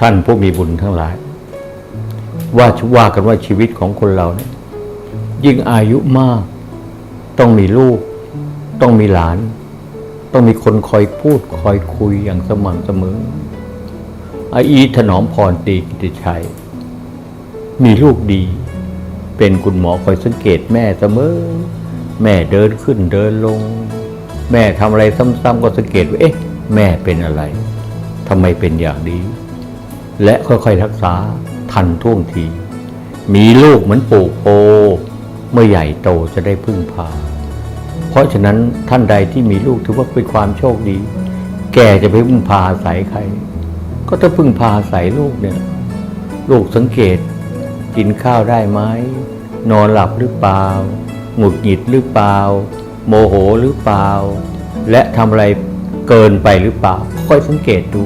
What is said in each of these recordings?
ท่านผู้มีบุญทั้งหลาย ว่าว่ากันว่าชีวิตของคนเราเนี่ยยิ่งอายุมาก ต้องมีลูก ต้องมีหลาน ต้องมีคนคอยพูดคอยคุยอย่างสม่ำเสมออาอีถนอมพรตีกิติชัย มีลูกดี เป็นคุณหมอคอยสังเกตแม่เสมอ แม่เดินขึ้นเดินลง แม่ทำอะไรซ้ำๆก็สังเกตว่าเอ๊ะ แม่เป็นอะไรทำไมเป็นอย่างนี้ และค่อยๆรักษาทันท่วงที มีลูกเหมือนปลูกโพเมื่อใหญ่โตจะได้พึ่งพา เพราะฉะนั้นท่านใดที่มีลูกถือว่าเป็นความโชคดี แกจะไปพึ่งพาอาศัยใคร ก็ต้องพึ่งพาอาศัยลูกเนี่ยลูกสังเกต กินข้าวได้ไหมนอนหลับหรือเปล่า หงุดหงิดหรือเปล่า โมโหหรือเปล่า และทำอะไรเกินไปหรือเปล่า ค่อยสังเกตดู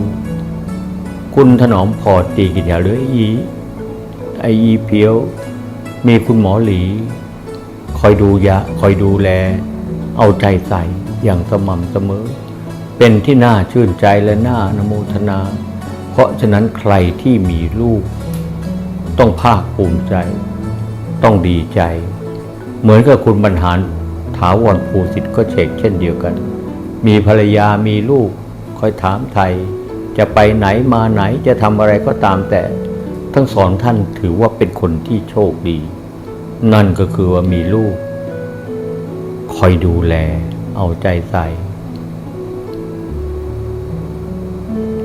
คุณถนอมพอตีกินยาหรือไอีไออีเพียว มีคุณหมอหลี คอยดูยาคอยดูแล เอาใจใส่อย่างสม่ำเสมอ เป็นที่น่าชื่นใจและน่านโมทนา เพราะฉะนั้นใครที่มีลูก ต้องภาคภูมิใจ ต้องดีใจ เหมือนกับคุณบรรหารถาวรภูสิทธิ์ก็เชกเช่นเดียวกัน มีภรรยามีลูกคอยถามไทย จะไปไหนมาไหนจะทำอะไรก็ตามแต่ ทั้งสองท่านถือว่าเป็นคนที่โชคดี นั่นก็คือว่ามีลูก คอยดูแล เอาใจใส่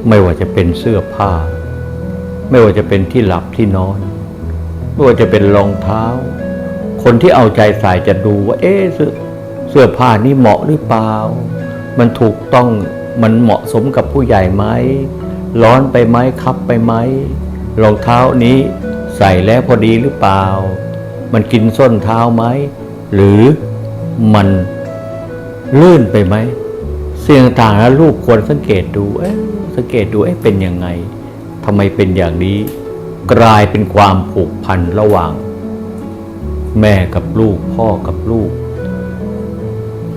ไม่ว่าจะเป็นเสื้อผ้า ไม่ว่าจะเป็นที่หลับที่นอน ไม่ว่าจะเป็นรองเท้า คนที่เอาใจใส่จะดูว่า เอ๊ะเสื้อเสื้อผ้านี่เหมาะหรือเปล่า มันถูกต้อง มันเหมาะสมกับผู้ใหญ่ไหมร้อนไปไหมคับไปไหมรองเท้านี้ใส่แล้วพอดีหรือเปล่า มันกินส้นเท้าไหมหรือมันลื่นไปไหมเสี่ยงต่างๆแล้วลูกควรสังเกตดูเอ๊ะสังเกตดูเอ๊ะเป็นยังไงทำไมเป็นอย่างนี้ กลายเป็นความผูกพันระหว่าง แม่กับลูกพ่อกับลูก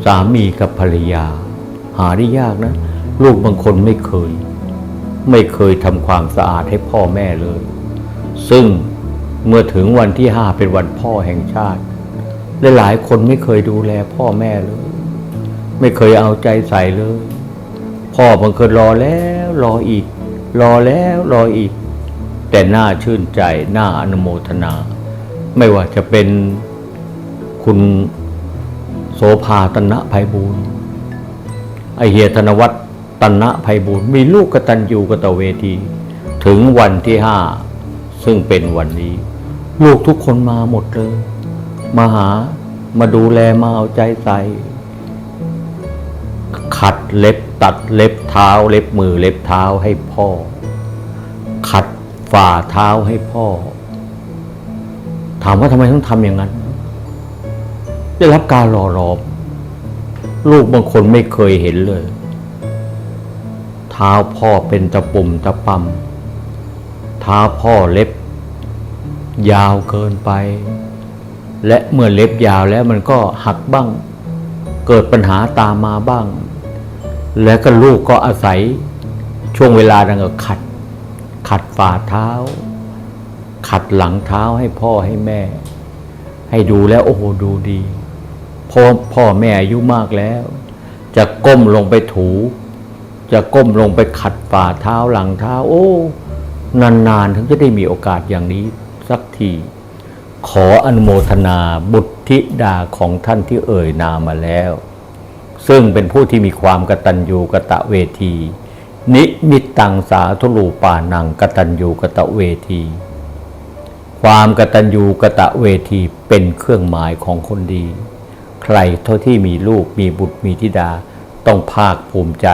สามีกับภรรยา หาได้ยากนะ ลูกบางคนไม่เคย ไม่เคยทำความสะอาดให้พ่อแม่เลย ซึ่งเมื่อถึงวันที่ห้าเป็นวันพ่อแห่งชาติลหลายคนไม่เคยดูแลพ่อแม่เลย ไม่เคยเอาใจใส่เลย พ่อบางคนรอแล้วรออีก รอแล้วรออีก แต่น่าชื่นใจน่าอนุโมทนา ไม่ว่าจะเป็นคุณโสภาตนะภัยบูรณ์ไอเฮียธนวัฒน์ ตนะภัยบูรณ์มีลูกกตัญญูกตเวที ถึงวันที่ห้าซึ่งเป็นวันนี้ ลูกทุกคนมาหมดเลย มาหามาดูแลมาเอาใจใส่ ขัดเล็บตัดเล็บเท้า เล็บมือเล็บเท้าให้พ่อ ขัดฝ่าเท้าให้พ่อ ถามว่าทำไมต้องทำอย่างนั้น ได้รับการหล่อหลอมลูกบางคนไม่เคยเห็นเลย ท้าพ่อเป็นตะปุ่มตะปำเท้าพ่อเล็บ ยาวเกินไป และเมื่อเล็บยาวแล้วมันก็หักบ้าง เกิดปัญหาตามมาบ้าง แล้วก็ลูกก็อาศัยช่วงเวลาดังก็ขัด ขัดฝ่าเท้า ขัดหลังเท้าให้พ่อให้แม่ ให้ดูแล้วโอ้โหดูดีพ่อพ่อแม่อายุมากแล้ว จะก้มลงไปถู จะก้มลงไปขัดฝ่าเท้าหลังเท้า โอ้ นานๆถึงจะได้มีโอกาสอย่างนี้สักที ขออนุโมทนาบุตรธิดาของท่านที่เอ่ยนามมาแล้ว ซึ่งเป็นผู้ที่มีความกตัญญูกะตะเวที นิมิตตังสาธุลูปานังกตัญญูกะตะเวที ความกตัญญูกะตะเวทีเป็นเครื่องหมายของคนดี ใครเท่าที่มีลูกมีบุตรมีธิดาต้องภาคภูมิใจ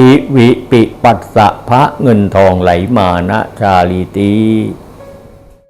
ทิวิปิปัสสะพระเงินทองไหลมานะชาลีตี